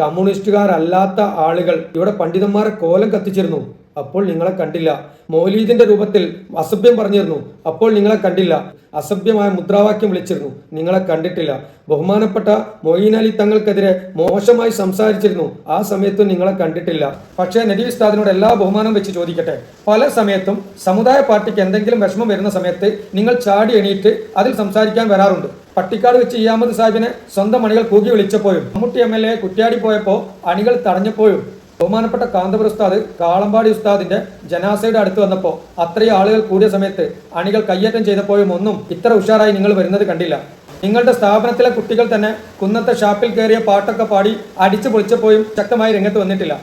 കമ്മ്യൂണിസ്റ്റുകാരല്ലാത്ത ആളുകൾ ഇവിടെ പണ്ഡിതന്മാരെ കോലം കത്തിച്ചിരുന്നു. അപ്പോൾ നിങ്ങളെ കണ്ടില്ല. മൗലീദിന്റെ രൂപത്തിൽ അസഭ്യം പറഞ്ഞിരുന്നു. അപ്പോൾ നിങ്ങളെ കണ്ടില്ല. അസഭ്യമായ മുദ്രാവാക്യം വിളിച്ചിരുന്നു. നിങ്ങളെ കണ്ടിട്ടില്ല. ബഹുമാനപ്പെട്ട മൊയ്യീൻ അലി തങ്ങൾക്കെതിരെ മോശമായി സംസാരിച്ചിരുന്നു. ആ സമയത്തും നിങ്ങളെ കണ്ടിട്ടില്ല. പക്ഷേ നദീ ഉസ്താദിനോട് എല്ലാ ബഹുമാനം വെച്ച് ചോദിക്കട്ടെ. പല സമയത്തും സമുദായ പാർട്ടിക്ക് എന്തെങ്കിലും വിഷമം വരുന്ന സമയത്ത് നിങ്ങൾ ചാടി എണീറ്റ് അതിൽ സംസാരിക്കാൻ വരാറുണ്ട്. പട്ടിക്കാട് വെച്ച് ഇയാമത് സാഹിബിനെ സ്വന്തം അണികൾ കൂകി വിളിച്ചപ്പോഴും Mammootty M L A Kuttiady പോയപ്പോൾ അണികൾ തടഞ്ഞപ്പോഴും ബഹുമാനപ്പെട്ട കാന്തപുര ഉസ്താദ് കാളമ്പാടി ഉസ്താദിന്റെ ജനാസയുടെ അടുത്ത് വന്നപ്പോൾ അത്രയും ആളുകൾ കൂടിയ സമയത്ത് അണികൾ കയ്യേറ്റം ചെയ്തപ്പോഴും ഒന്നും ഇത്ര ഉഷാറായി നിങ്ങൾ വരുന്നത് കണ്ടില്ല. നിങ്ങളുടെ സ്ഥാപനത്തിലെ കുട്ടികൾ തന്നെ കുന്നത്തെ ഷാപ്പിൽ കയറിയ പാട്ടൊക്കെ പാടി അടിച്ചു പൊളിച്ചപ്പോഴും ശക്തമായി രംഗത്ത് വന്നിട്ടില്ല.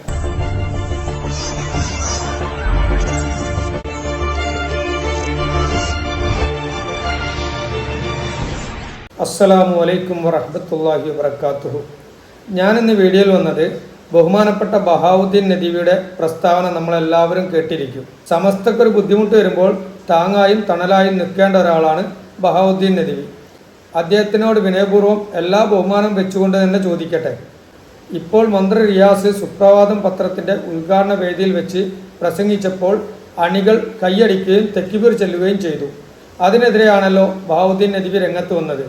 അസ്സലാമു അലൈക്കും വറഹ്മത്തുള്ളാഹി വബറകാതുഹു ഞാനിന്ന് വീഡിയോയിൽ വന്നത് ബഹുമാനപ്പെട്ട ബഹാവുദ്ദീൻ നദീവിയുടെ പ്രസ്താവന നമ്മളെല്ലാവരും കേട്ടിരിക്കും. സമസ്തക്കൊരു ബുദ്ധിമുട്ട് വരുമ്പോൾ താങ്ങായും തണലായും നിൽക്കേണ്ട ഒരാളാണ് ബഹാവുദ്ദീൻ നദീവി. അദ്ദേഹത്തിനോട് വിനയപൂർവം എല്ലാ ബഹുമാനം വെച്ചുകൊണ്ട് തന്നെ ചോദിക്കട്ടെ. ഇപ്പോൾ മന്ത്രി റിയാസ് സുപ്രഭാതം പത്രത്തിന്റെ ഉദ്ഘാടന വേദിയിൽ വെച്ച് പ്രസംഗിച്ചപ്പോൾ അണികൾ കൈയടിക്കുകയും തെക്കിബീർ ചെല്ലുകയും ചെയ്തു. അതിനെതിരെയാണല്ലോ ബഹാവുദ്ദീൻ നദിവി രംഗത്ത് വന്നത്.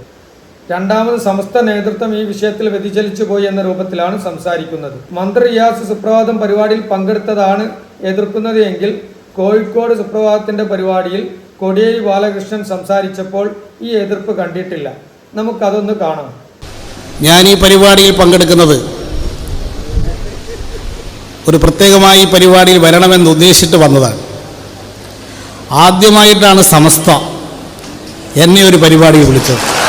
രണ്ടാമത് സമസ്ത നേതൃത്വം ഈ വിഷയത്തിൽ വ്യതിചലിച്ചു പോയി എന്ന രൂപത്തിലാണ് സംസാരിക്കുന്നത്. മന്ത്രി റിയാസ് സുപ്രഭാതം പരിപാടിയിൽ പങ്കെടുത്തതാണ് എതിർക്കുന്നത് എങ്കിൽ കോഴിക്കോട് സുപ്രഭാതത്തിന്റെ പരിപാടിയിൽ കൊടിയേരി ബാലകൃഷ്ണൻ സംസാരിച്ചപ്പോൾ ഈ എതിർപ്പ് കണ്ടിട്ടില്ല. നമുക്കതൊന്ന് കാണാം. ഞാൻ ഈ പരിപാടിയിൽ പങ്കെടുക്കുന്നത് ഒരു പ്രത്യേകമായി പരിപാടിയിൽ വരണമെന്ന് ഉദ്ദേശിച്ചിട്ട് വന്നതാണ്. ആദ്യമായിട്ടാണ് സമസ്ത എന്നെ ഒരു പരിപാടിയിൽ വിളിച്ചത്.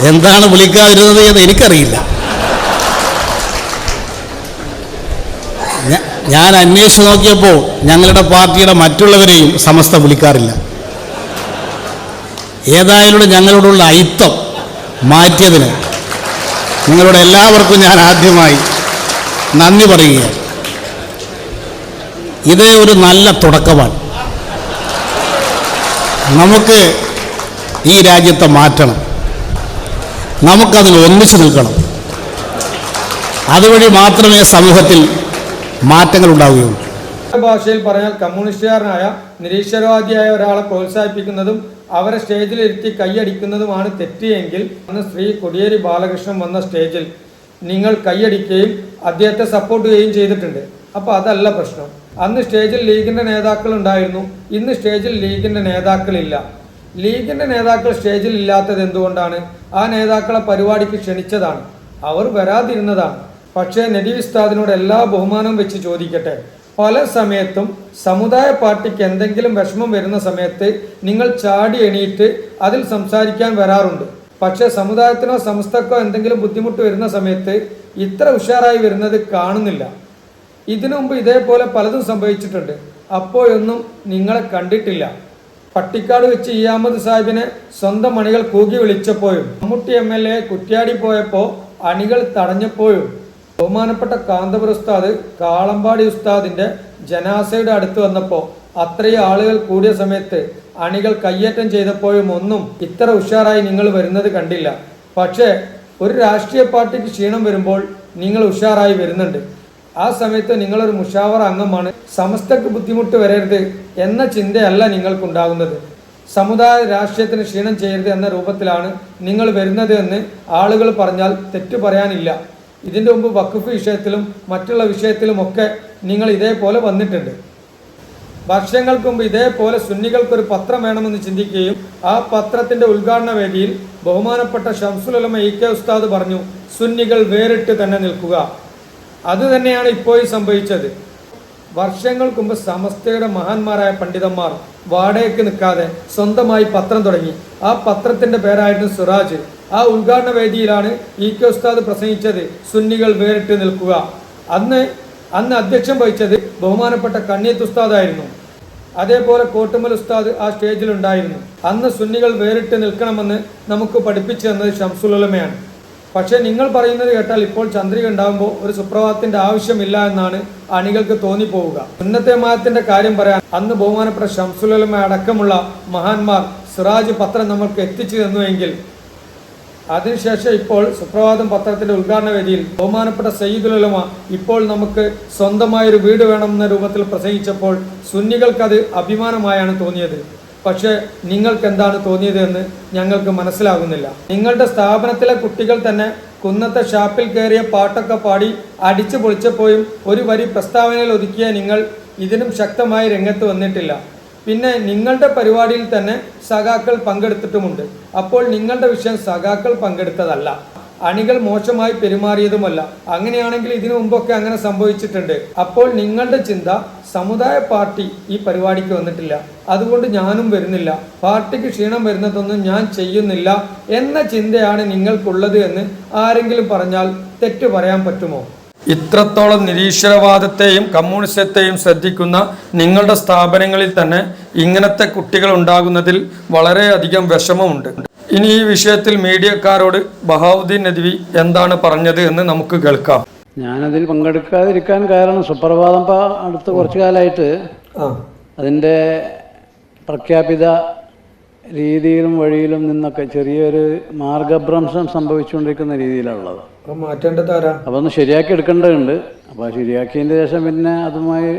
എന്താണ് വിളിക്കാതിരുന്നത് എന്ന് എനിക്കറിയില്ല. ഞാൻ അന്വേഷിച്ച് നോക്കിയപ്പോൾ ഞങ്ങളുടെ പാർട്ടിയുടെ മറ്റുള്ളവരെയും സമസ്ത വിളിക്കാറില്ല. ഏതായാലും ഞങ്ങളോടുള്ള അയിത്തം മാറ്റിയതിന് നിങ്ങളോട് എല്ലാവർക്കും ഞാൻ ആദ്യമായി നന്ദി പറയുകയാണ്. ഇത് ഒരു നല്ല തുടക്കമാണ്. നമുക്ക് ഈ രാജ്യത്തെ മാറ്റണം. നമുക്കതിൽ ഒന്നിച്ചു നിൽക്കണം. അതുവഴി മാത്രമേ സമൂഹത്തിൽ മാറ്റങ്ങൾ ഉണ്ടാവുകയുള്ളൂ. ഭാഷയിൽ പറഞ്ഞാൽ കമ്മ്യൂണിസ്റ്റുകാരനായ നിരീശ്വരവാദിയായ ഒരാളെ പ്രോത്സാഹിപ്പിക്കുന്നതും അവരെ സ്റ്റേജിൽ ഇരുത്തി കൈയടിക്കുന്നതുമാണ് തെറ്റിയെങ്കിൽ അന്ന് ശ്രീ കൊടിയേരി ബാലകൃഷ്ണൻ വന്ന സ്റ്റേജിൽ നിങ്ങൾ കൈയടിക്കുകയും അദ്ദേഹത്തെ സപ്പോർട്ട് ചെയ്യുകയും ചെയ്തിട്ടുണ്ട്. അപ്പോൾ അതല്ല പ്രശ്നം. അന്ന് സ്റ്റേജിൽ ലീഗിന്റെ നേതാക്കൾ ഉണ്ടായിരുന്നു. ഇന്ന് സ്റ്റേജിൽ ലീഗിന്റെ നേതാക്കളില്ല. ലീഗിന്റെ നേതാക്കൾ സ്റ്റേജിൽ ഇല്ലാത്തത് എന്തുകൊണ്ടാണ്? ആ നേതാക്കളെ പരിപാടിക്ക് ക്ഷണിച്ചതാണ്. അവർ വരാതിരുന്നതാണ്. പക്ഷേ നടി ഉസ്താദിനോട് എല്ലാ ബഹുമാനവും വെച്ച് ചോദിക്കട്ടെ. പല സമയത്തും സമുദായ പാർട്ടിക്ക് എന്തെങ്കിലും വിഷമം വരുന്ന സമയത്ത് നിങ്ങൾ ചാടി എണീറ്റ് അതിൽ സംസാരിക്കാൻ വരാറുണ്ട്. പക്ഷേ സമുദായത്തിനോ സംസ്ഥക്കോ എന്തെങ്കിലും ബുദ്ധിമുട്ട് വരുന്ന സമയത്ത് ഇത്ര ഉഷാറായി വരുന്നത് കാണുന്നില്ല. ഇതിനു മുമ്പ് ഇതേപോലെ പലതും സംഭവിച്ചിട്ടുണ്ട്. അപ്പോഴൊന്നും നിങ്ങളെ കണ്ടിട്ടില്ല. പട്ടിക്കാട് വെച്ച് ഇയാമത് സാഹിബിനെ സ്വന്തം അണികൾ കൂകി വിളിച്ചപ്പോഴും Mammootty M L A Kuttiady പോയപ്പോൾ അണികൾ തടഞ്ഞപ്പോഴും ബഹുമാനപ്പെട്ട കാന്തപുര ഉസ്താദ് കാളമ്പാടി ഉസ്താദിന്റെ ജനാസയുടെ അടുത്ത് വന്നപ്പോൾ അത്രയും ആളുകൾ കൂടിയ സമയത്ത് അണികൾ കയ്യേറ്റം ചെയ്തപ്പോഴും ഒന്നും ഇത്ര ഉഷാറായി നിങ്ങൾ വരുന്നത് കണ്ടില്ല. പക്ഷേ ഒരു രാഷ്ട്രീയ പാർട്ടിക്ക് ക്ഷീണം വരുമ്പോൾ നിങ്ങൾ ഉഷാറായി വരുന്നുണ്ട്. ആ സമയത്ത് നിങ്ങളൊരു മുഷാവർ അംഗമാണ്. സമസ്തക്ക് ബുദ്ധിമുട്ട് വരരുത് എന്ന ചിന്തയല്ല നിങ്ങൾക്കുണ്ടാകുന്നത്. സമുദായ രാഷ്ട്രീയത്തിന് ക്ഷീണം ചെയ്യരുത് എന്ന രൂപത്തിലാണ് നിങ്ങൾ വരുന്നത് എന്ന് ആളുകൾ പറഞ്ഞാൽ തെറ്റു പറയാനില്ല. ഇതിന്റെ മുമ്പ് വഖഫ് വിഷയത്തിലും മറ്റുള്ള വിഷയത്തിലുമൊക്കെ നിങ്ങൾ ഇതേപോലെ വന്നിട്ടുണ്ട്. വർഷങ്ങൾക്ക് മുമ്പ് ഇതേപോലെ സുന്നികൾക്കൊരു പത്രം വേണമെന്ന് ചിന്തിക്കുകയും ആ പത്രത്തിന്റെ ഉദ്ഘാടന വേദിയിൽ ബഹുമാനപ്പെട്ട ഷംസുലമ ഇ കെ ഉസ്താദ് പറഞ്ഞു സുന്നികൾ വേറിട്ട് തന്നെ നിൽക്കുക. അത് തന്നെയാണ് ഇപ്പോഴും സംഭവിച്ചത്. വർഷങ്ങൾക്ക് മുമ്പ് സമസ്തയുടെ മഹാന്മാരായ പണ്ഡിതന്മാർ വാടകയ്ക്ക് നിൽക്കാതെ സ്വന്തമായി പത്രം തുടങ്ങി. ആ പത്രത്തിന്റെ പേരായിരുന്നു സിറാജ്. ആ ഉദ്ഘാടന വേദിയിലാണ് ഇ കെ ഉസ്താദ് പ്രസംഗിച്ചത് സുന്നികൾ വേറിട്ട് നിൽക്കുക. അന്ന് അന്ന് അധ്യക്ഷം വഹിച്ചത് ബഹുമാനപ്പെട്ട കണ്ണിയത്ത് ഉസ്താദായിരുന്നു. അതേപോലെ കോട്ടുമൽ ഉസ്താദ് ആ സ്റ്റേജിൽ ഉണ്ടായിരുന്നു അന്ന് സുന്നികൾ വേറിട്ട് നിൽക്കണമെന്ന് നമുക്ക് പഠിപ്പിച്ചു തന്നത് ഷംസുലമയാണ് പക്ഷേ നിങ്ങൾ പറയുന്നത് കേട്ടാൽ ഇപ്പോൾ ചന്ദ്രിക ഉണ്ടാകുമ്പോൾ ഒരു സുപ്രഭാതത്തിന്റെ ആവശ്യമില്ല എന്നാണ് അണികൾക്ക് തോന്നിപ്പോവുക. ഉന്നത്തെ മായത്തിന്റെ കാര്യം പറയാൻ അന്ന് ബഹുമാനപ്പെട്ട ഷംസുലമ അടക്കമുള്ള മഹാന്മാർ സിറാജ് പത്രം നമ്മൾക്ക് എത്തിച്ചു തന്നുവെങ്കിൽ അതിനുശേഷം ഇപ്പോൾ സുപ്രഭാതം പത്രത്തിന്റെ ഉദ്ഘാടന വേദിയിൽ ബഹുമാനപ്പെട്ട സയ്യിദുൽ ഉലമ ഇപ്പോൾ നമുക്ക് സ്വന്തമായൊരു വീട് വേണമെന്ന രൂപത്തിൽ പ്രസംഗിച്ചപ്പോൾ സുന്നികൾക്കത് അഭിമാനമായാണ് തോന്നിയത്. പക്ഷേ നിങ്ങൾക്ക് എന്താണ് തോന്നിയത് എന്ന് ഞങ്ങൾക്ക് മനസ്സിലാകുന്നില്ല. നിങ്ങളുടെ സ്ഥാപനത്തിലെ കുട്ടികൾ തന്നെ കുന്നത്തെ ഷാപ്പിൽ കയറിയ പാട്ടൊക്കെ പാടി അടിച്ചു പൊളിച്ചപ്പോഴും ഒരു വരി പ്രസ്താവനയിൽ ഒതുക്കിയ നിങ്ങൾ ഇതിനും ശക്തമായി രംഗത്ത് വന്നിട്ടില്ല. പിന്നെ നിങ്ങളുടെ പരിപാടിയിൽ തന്നെ സഖാക്കൾ പങ്കെടുത്തിട്ടുമുണ്ട്. അപ്പോൾ നിങ്ങളുടെ വിഷയം സഖാക്കൾ പങ്കെടുത്തതല്ല. അണികൾ മോശമായി പെരുമാറിയതുമല്ല. അങ്ങനെയാണെങ്കിൽ ഇതിനു മുമ്പൊക്കെ അങ്ങനെ സംഭവിച്ചിട്ടുണ്ട്. അപ്പോൾ നിങ്ങളുടെ ചിന്ത സമുദായ പാർട്ടി ഈ പരിപാടിക്ക് വന്നിട്ടില്ല. അതുകൊണ്ട് ഞാനും വരുന്നില്ല. പാർട്ടിക്ക് ക്ഷീണം വരുന്നതൊന്നും ഞാൻ ചെയ്യുന്നില്ല എന്ന ചിന്തയാണ് നിങ്ങൾക്കുള്ളത് എന്ന് ആരെങ്കിലും പറഞ്ഞാൽ തെറ്റു പറയാൻ പറ്റുമോ? ഇത്രത്തോളം നിരീശ്വരവാദത്തെയും കമ്മ്യൂണിസത്തെയും ശ്രദ്ധിക്കുന്ന നിങ്ങളുടെ സ്ഥാപനങ്ങളിൽ തന്നെ ഇങ്ങനത്തെ കുട്ടികൾ ഉണ്ടാകുന്നതിൽ വളരെയധികം വിഷമമുണ്ട്. ഇനി ഈ വിഷയത്തിൽ മീഡിയക്കാരോട് ബഹാവുദ്ദീൻ നദ്വി എന്താണ് പറഞ്ഞത് എന്ന് നമുക്ക് കേൾക്കാം. ഞാനതിൽ പങ്കെടുക്കാതിരിക്കാൻ കാരണം സുപ്രഭാതം അടുത്ത കുറച്ചു കാലമായിട്ട് അതിന്റെ പ്രഖ്യാപിത രീതിയിലും വഴിയിലും നിന്നൊക്കെ ചെറിയൊരു മാർഗഭ്രംശം സംഭവിച്ചുകൊണ്ടിരിക്കുന്ന രീതിയിലുള്ളത് അപ്പൊ മാറ്റേണ്ടത് അപ്പം ഒന്ന് ശരിയാക്കി എടുക്കേണ്ടതുണ്ട്. അപ്പോൾ ശരിയാക്കിയതിന്റെ ശേഷം പിന്നെ അതുമായി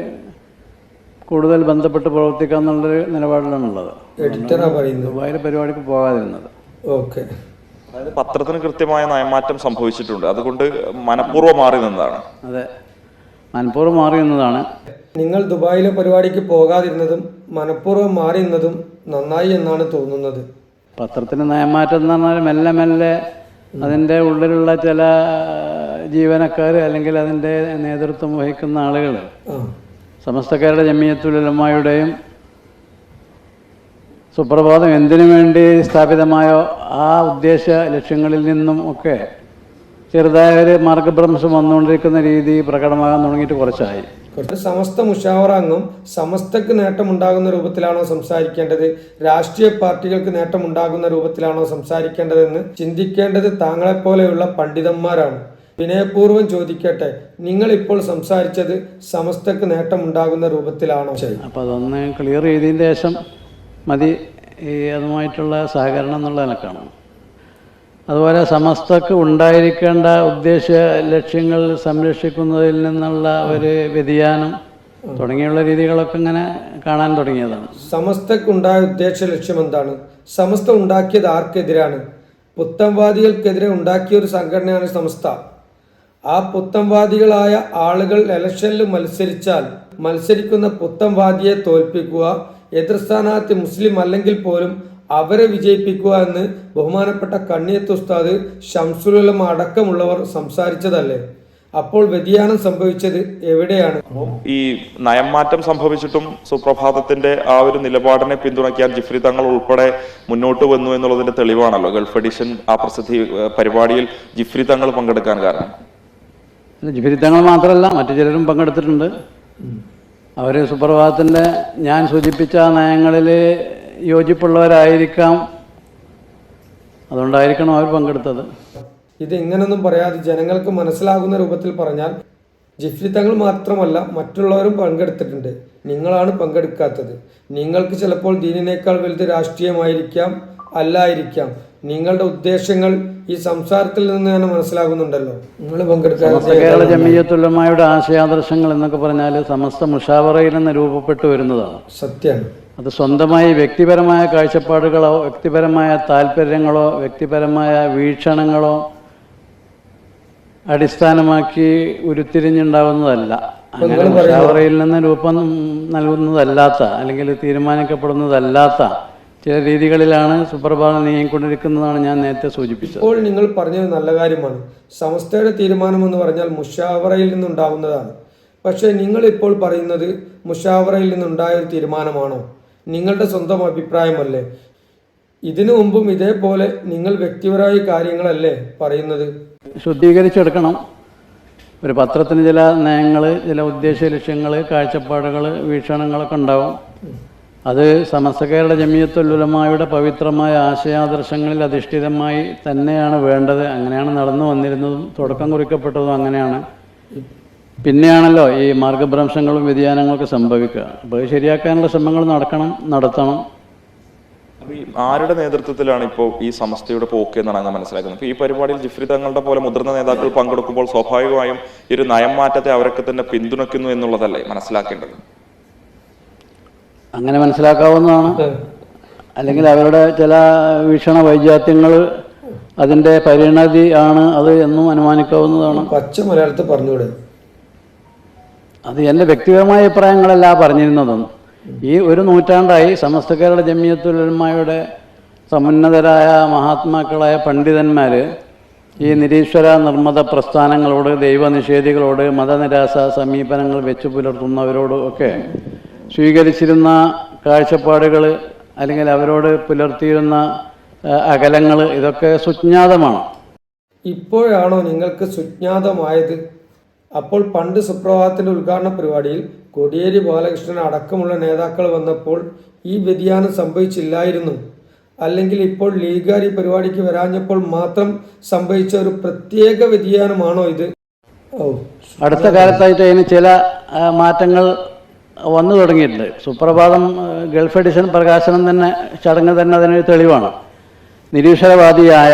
കൂടുതൽ ബന്ധപ്പെട്ട് പ്രവർത്തിക്കുക എന്നുള്ളൊരു നിലപാടിലാണുള്ളത്. എഡിറ്ററാ പറയുന്നത്. ദുബായിൽ പരിപാടിക്ക് പോകാതിരുന്നത്. ഓക്കെ. അതായത് പത്രത്തിന് കൃത്യമായ നയമാറ്റം സംഭവിച്ചിട്ടുണ്ട്. അതുകൊണ്ട് മനഃപൂർവം മാറി നിന്നതാണ്. അതെ. മനഃപൂർവം മാറി നിന്നതാണ്. നിങ്ങൾ ദുബായിലെ പരിപാടിക്ക് പോകാതിരുന്നതും മനഃപൂർവം മാറി നിന്നതും നന്നായി എന്നാണ് തോന്നുന്നത്. പത്രത്തിന് നയമാറ്റം എന്ന് പറഞ്ഞാൽ മെല്ലെ മെല്ലെ അതിന്റെ ഉള്ളിലുള്ള ചില ജീവനക്കാർ അല്ലെങ്കിൽ അതിന്റെ നേതൃത്വം വഹിക്കുന്ന ആളുകൾ ആ. സമസ്തക്കാരുടെ ജമിയത്തുലമായുടെയും സുപ്രഭാതം എന്തിനു വേണ്ടി സ്ഥാപിതമായോ ആ ഉദ്ദേശ ലക്ഷ്യങ്ങളിൽ നിന്നും ഒക്കെ ചെറുതായ ഒരു മാർഗഭ്രംശം വന്നുകൊണ്ടിരിക്കുന്ന രീതി പ്രകടമാകാൻ തുടങ്ങിയിട്ട് കുറച്ചായി. കുറച്ച് സമസ്ത മുഷാവറ അംഗം സമസ്തക്ക് നേട്ടമുണ്ടാകുന്ന രൂപത്തിലാണോ സംസാരിക്കേണ്ടത്? രാഷ്ട്രീയ പാർട്ടികൾക്ക് നേട്ടമുണ്ടാകുന്ന രൂപത്തിലാണോ സംസാരിക്കേണ്ടതെന്ന് ചിന്തിക്കേണ്ടത് താങ്കളെപ്പോലെയുള്ള പണ്ഡിതന്മാരാണ്. വിനയപൂർവം ചോദിക്കട്ടെ. നിങ്ങൾ ഇപ്പോൾ സംസാരിച്ചത് സമസ്തക്ക് നേട്ടമുണ്ടാകുന്ന രൂപത്തിലാണോ? ശരി. അപ്പോൾ അതൊന്ന് ക്ലിയർ ചെയ്തതിന് ശേഷം മതി ഈ അതുമായിട്ടുള്ള സഹകരണം എന്നുള്ള നിലക്കാണ്. അതുപോലെ സമസ്തക്ക് ഉണ്ടായിരിക്കേണ്ട ഉദ്ദേശ ലക്ഷ്യങ്ങൾ സംരക്ഷിക്കുന്നതിൽ നിന്നുള്ള ഒരു വ്യതിയാനം തുടങ്ങിയുള്ള രീതികളൊക്കെ ഇങ്ങനെ കാണാൻ തുടങ്ങിയതാണ്. സമസ്തക്കുണ്ടായ ഉദ്ദേശ ലക്ഷ്യം എന്താണ്? സമസ്ത ഉണ്ടാക്കിയത് ആർക്കെതിരാണ്? പുത്തംവാദികൾക്കെതിരെ ഉണ്ടാക്കിയ ഒരു സംഘടനയാണ് സമസ്ത. ആ പുത്തംവാദികളായ ആളുകൾ ഇലക്ഷനിൽ മത്സരിച്ചാൽ മത്സരിക്കുന്ന പുത്തംവാദിയെ തോൽപ്പിക്കുക എതിർ സ്ഥാനാർത്ഥി മുസ്ലിം അല്ലെങ്കിൽ പോലും അവരെ വിജയിപ്പിക്കുക എന്ന് ബഹുമാനപ്പെട്ട കണ്ണിയത്ത് ഉസ്താദ് ഷംസുലമ അടക്കമുള്ളവർ സംസാരിച്ചതല്ലേ? അപ്പോൾ വ്യതിയാനം സംഭവിച്ചത് എവിടെയാണ്? ഈ നയംമാറ്റം സംഭവിച്ചിട്ടും സുപ്രഭാതത്തിന്റെ ആ ഒരു നിലപാടിനെ പിന്തുണയ്ക്കാൻ ജിഫ്രി തങ്ങൾ ഉൾപ്പെടെ മുന്നോട്ട് വന്നു എന്നുള്ളതിന്റെ തെളിവാണല്ലോ. ഗൾഫ് എഡിഷൻ ആ പ്രസിദ്ധി പരിപാടിയിൽ ജിഫ്രി തങ്ങൾ പങ്കെടുക്കാൻ കാരണം. ജിഫിരിത്തങ്ങൾ മാത്രമല്ല മറ്റു ചിലരും പങ്കെടുത്തിട്ടുണ്ട്. അവർ സുപ്രഭാതത്തിന്റെ ഞാൻ സൂചിപ്പിച്ച നയങ്ങളിൽ യോജിപ്പുള്ളവരായിരിക്കാം. അതുകൊണ്ടായിരിക്കണം അവർ പങ്കെടുത്തത്. ഇത് ഇങ്ങനൊന്നും പറയാതെ ജനങ്ങൾക്ക് മനസ്സിലാകുന്ന രൂപത്തിൽ പറഞ്ഞാൽ ജിഫ്രി തങ്ങൾ മാത്രമല്ല മറ്റുള്ളവരും പങ്കെടുത്തിട്ടുണ്ട്. നിങ്ങളാണ് പങ്കെടുക്കാത്തത്. നിങ്ങൾക്ക് ചിലപ്പോൾ ദീനിനേക്കാൾ വലുത് രാഷ്ട്രീയമായിരിക്കാം അല്ലായിരിക്കാം. നിങ്ങളുടെ ഉദ്ദേശങ്ങൾ ഈ സംസാരത്തിൽ നിന്ന് തന്നെ മനസ്സിലാകുന്നുണ്ടല്ലോ. നിങ്ങൾ പങ്കെടുത്ത ജമീയത്തുലമായുടെ ആശയാദർശങ്ങൾ എന്നൊക്കെ പറഞ്ഞാൽ സമസ്ത മുഷാവറയിൽ നിന്ന് രൂപപ്പെട്ടു വരുന്നതാണ്. സത്യം അത് സ്വന്തമായി വ്യക്തിപരമായ കാഴ്ചപ്പാടുകളോ വ്യക്തിപരമായ താല്പര്യങ്ങളോ വ്യക്തിപരമായ വീക്ഷണങ്ങളോ അടിസ്ഥാനമാക്കി ഉരുത്തിരിഞ്ഞുണ്ടാവുന്നതല്ല. അങ്ങനെ മുഷാവറയിൽ നിന്ന് രൂപം നൽകുന്നതല്ലാത്ത അല്ലെങ്കിൽ തീരുമാനിക്കപ്പെടുന്നതല്ലാത്ത ചില രീതികളിലാണ് സുപ്രഭാതം നീങ്ങിക്കൊണ്ടിരിക്കുന്നതാണ് ഞാൻ നേരത്തെ സൂചിപ്പിച്ചത്. ഇപ്പോൾ നിങ്ങൾ പറഞ്ഞത് നല്ല കാര്യമാണ്. സംസ്ഥയുടെ തീരുമാനം എന്ന് പറഞ്ഞാൽ മുഷാവറയിൽ നിന്നുണ്ടാകുന്നതാണ് പക്ഷേ നിങ്ങൾ ഇപ്പോൾ പറയുന്നത് മുഷാവറയിൽ നിന്നുണ്ടായ ഒരു തീരുമാനമാണോ? നിങ്ങളുടെ സ്വന്തം അഭിപ്രായമല്ലേ? ഇതിനു മുമ്പും ഇതേപോലെ നിങ്ങൾ വ്യക്തിപരമായ കാര്യങ്ങളല്ലേ പറയുന്നത്? ശുദ്ധീകരിച്ചെടുക്കണം. ഒരു പത്രത്തിന് ചില നയങ്ങൾ ചില ഉദ്ദേശ ലക്ഷ്യങ്ങൾ കാഴ്ചപ്പാടുകൾ വീക്ഷണങ്ങളൊക്കെ ഉണ്ടാവും. അത് സമസ്തക്കാരുടെ ജമിയത്തുലുലമായുടെ പവിത്രമായ ആശയാദർശങ്ങളിൽ അധിഷ്ഠിതമായി തന്നെയാണ് വേണ്ടത്. അങ്ങനെയാണ് നടന്നു വന്നിരുന്നതും തുടക്കം കുറിക്കപ്പെട്ടതും അങ്ങനെയാണ്. പിന്നെയാണല്ലോ ഈ മാർഗഭ്രംശങ്ങളും വ്യതിയാനങ്ങളൊക്കെ സംഭവിക്കുക. അപ്പോൾ ശരിയാക്കാനുള്ള ശ്രമങ്ങൾ നടക്കണം നടത്തണം. ആരുടെ നേതൃത്വത്തിലാണ് ഇപ്പോൾ ഈ സമസ്തയുടെ പോക്ക് എന്നാണ് അങ്ങ് മനസ്സിലാക്കുന്നത്? ഈ പരിപാടിയിൽ ജിഫ്രി തങ്ങളുടെ പോലെ മുതിർന്ന നേതാക്കൾ പങ്കെടുക്കുമ്പോൾ സ്വാഭാവികമായും ഈ ഒരു നയം മാറ്റത്തെ അവരൊക്കെ തന്നെ പിന്തുണയ്ക്കുന്നു എന്നുള്ളതല്ലേ മനസ്സിലാക്കേണ്ടത്? അങ്ങനെ മനസ്സിലാക്കാവുന്നതാണ്. അല്ലെങ്കിൽ അവരുടെ ചില വീക്ഷണ വൈജാത്യങ്ങൾ അതിന്റെ പരിണതി ആണ് അത് എന്നും അനുമാനിക്കാവുന്നതാണ്. പച്ച മലയാളത്തിൽ പറഞ്ഞുകൂടെ അത് എന്റെ വ്യക്തിപരമായ അഭിപ്രായങ്ങളല്ല പറഞ്ഞിരുന്നതൊന്നും ഈ ഒരു നൂറ്റാണ്ടായി സമസ്ത കേരള ജമ്മിയത്തുലന്മാരുടെ സമുന്നതരായ മഹാത്മാക്കളായ പണ്ഡിതന്മാർ ഈ നിരീശ്വര നിർമ്മത പ്രസ്ഥാനങ്ങളോട് ദൈവനിഷേധികളോട് മതനിരാശ സമീപനങ്ങൾ വെച്ചു പുലർത്തുന്നവരോട് ഒക്കെ സ്വീകരിച്ചിരുന്ന കാഴ്ചപ്പാടുകൾ അല്ലെങ്കിൽ അവരോട് പുലർത്തിയിരുന്ന അകലങ്ങൾ ഇതൊക്കെ സുജ്ഞാതമാണ്. ഇപ്പോഴാണോ നിങ്ങൾക്ക് സുജ്ഞാതമായത്? അപ്പോൾ പണ്ട് സുപ്രഭാതത്തിന്റെ ഉദ്ഘാടന പരിപാടിയിൽ കോടിയേരി ബാലകൃഷ്ണൻ അടക്കമുള്ള നേതാക്കൾ വന്നപ്പോൾ ഈ വ്യതിയാനം സംഭവിച്ചില്ലായിരുന്നു. അല്ലെങ്കിൽ ഇപ്പോൾ ലീഗുകാർ ഈ പരിപാടിക്ക് വരാഞ്ഞപ്പോൾ മാത്രം സംഭവിച്ച ഒരു പ്രത്യേക വ്യതിയാനമാണോ ഇത്? ഓ അടുത്ത കാലത്തായിട്ട് അതിന് ചില മാറ്റങ്ങൾ വന്നു തുടങ്ങിയിട്ടുണ്ട്. സുപ്രഭാതം ഗൾഫ് എഡിഷൻ പ്രകാശനം തന്നെ ചടങ്ങ് തന്നെ അതിനൊരു തെളിവാണ്. നിരീശ്വരവാദിയായ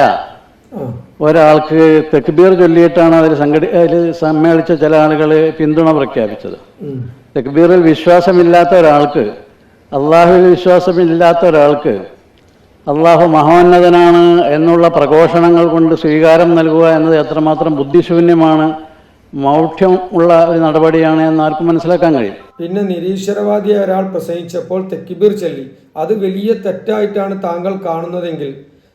ഒരാൾക്ക് തെക്ബീർ ചൊല്ലിയിട്ടാണ് അതിൽ സംഘടി അതിൽ സമ്മേളിച്ച ചില ആളുകൾ പിന്തുണ പ്രഖ്യാപിച്ചത്. തെക്ബീറിൽ വിശ്വാസമില്ലാത്ത ഒരാൾക്ക് അള്ളാഹുവിൽ വിശ്വാസമില്ലാത്ത ഒരാൾക്ക് അള്ളാഹു മഹോന്നതനാണ് എന്നുള്ള പ്രഘോഷണങ്ങൾ കൊണ്ട് സ്വീകാരം നൽകുക എന്നത് എത്രമാത്രം ബുദ്ധിശൂന്യമാണ് മൗഢ്യം ഉള്ള ഒരു നടപടിയാണ് എന്ന് ആർക്കും മനസ്സിലാക്കാൻ കഴിയും. പിന്നെ നിരീശ്വരവാദിയായ ഒരാൾ പ്രസംഗിച്ചപ്പോൾ തെക്കിബീർ ചൊല്ലി അത് വലിയ തെറ്റായിട്ടാണ് താങ്കൾ കാണുന്നതെങ്കിൽ.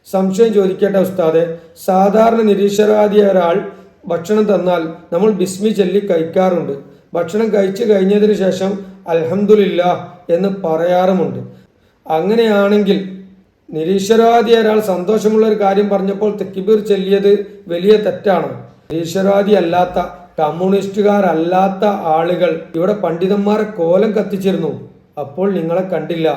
സംശയം ചോദിക്കേണ്ട ഉസ്താദെ സാധാരണ നിരീശ്വരവാദിയായ ഒരാൾ ഭക്ഷണം തന്നാൽ നമ്മൾ ബിസ്മി ചൊല്ലി കഴിക്കാറുണ്ട്. ഭക്ഷണം കഴിച്ചു കഴിഞ്ഞതിന് ശേഷം അലഹമുല്ല എന്ന് പറയാറുമുണ്ട്. അങ്ങനെയാണെങ്കിൽ നിരീശ്വരവാദി ഒരാൾ സന്തോഷമുള്ള ഒരു കാര്യം പറഞ്ഞപ്പോൾ തെക്കിബീർ ചൊല്ലിയത് വലിയ തെറ്റാണോ. നിരീശ്വരവാദി അല്ലാത്ത കമ്മ്യൂണിസ്റ്റുകാരല്ലാത്ത ആളുകൾ. ഇവിടെ പണ്ഡിതന്മാരെ കോലം കത്തിച്ചിരുന്നു. അപ്പോൾ നിങ്ങളെ കണ്ടില്ല.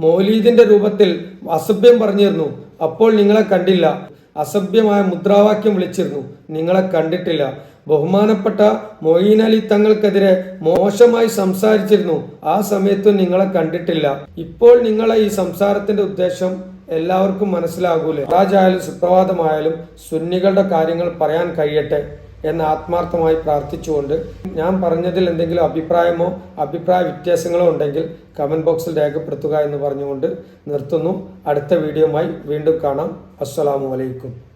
മൗലീദിന്റെ രൂപത്തിൽ അസഭ്യം പറഞ്ഞിരുന്നു. അപ്പോൾ നിങ്ങളെ കണ്ടില്ല. അസഭ്യമായ മുദ്രാവാക്യം വിളിച്ചിരുന്നു. നിങ്ങളെ കണ്ടിട്ടില്ല. ബഹുമാനപ്പെട്ട മൊയ്യീൻ അലി തങ്ങൾക്കെതിരെ മോശമായി സംസാരിച്ചിരുന്നു. ആ സമയത്തും നിങ്ങളെ കണ്ടിട്ടില്ല. ഇപ്പോൾ നിങ്ങളെ ഈ സംസാരത്തിന്റെ ഉദ്ദേശം എല്ലാവർക്കും മനസ്സിലാകൂലേ? രാജായാലും സുപ്രഭാതമായാലും സുന്നികളുടെ കാര്യങ്ങൾ പറയാൻ കഴിയട്ടെ. എന്ന് ആത്മാർത്ഥമായി പ്രാർത്ഥിച്ചുകൊണ്ട് ഞാൻ പറഞ്ഞതിൽ എന്തെങ്കിലും അഭിപ്രായമോ അഭിപ്രായ വ്യത്യാസങ്ങളോ ഉണ്ടെങ്കിൽ കമന്റ് ബോക്സിൽ രേഖപ്പെടുത്തുക എന്ന് പറഞ്ഞുകൊണ്ട് നിർത്തുന്നു. അടുത്ത വീഡിയോയുമായി വീണ്ടും കാണാം. അസ്സലാമു അലൈക്കും.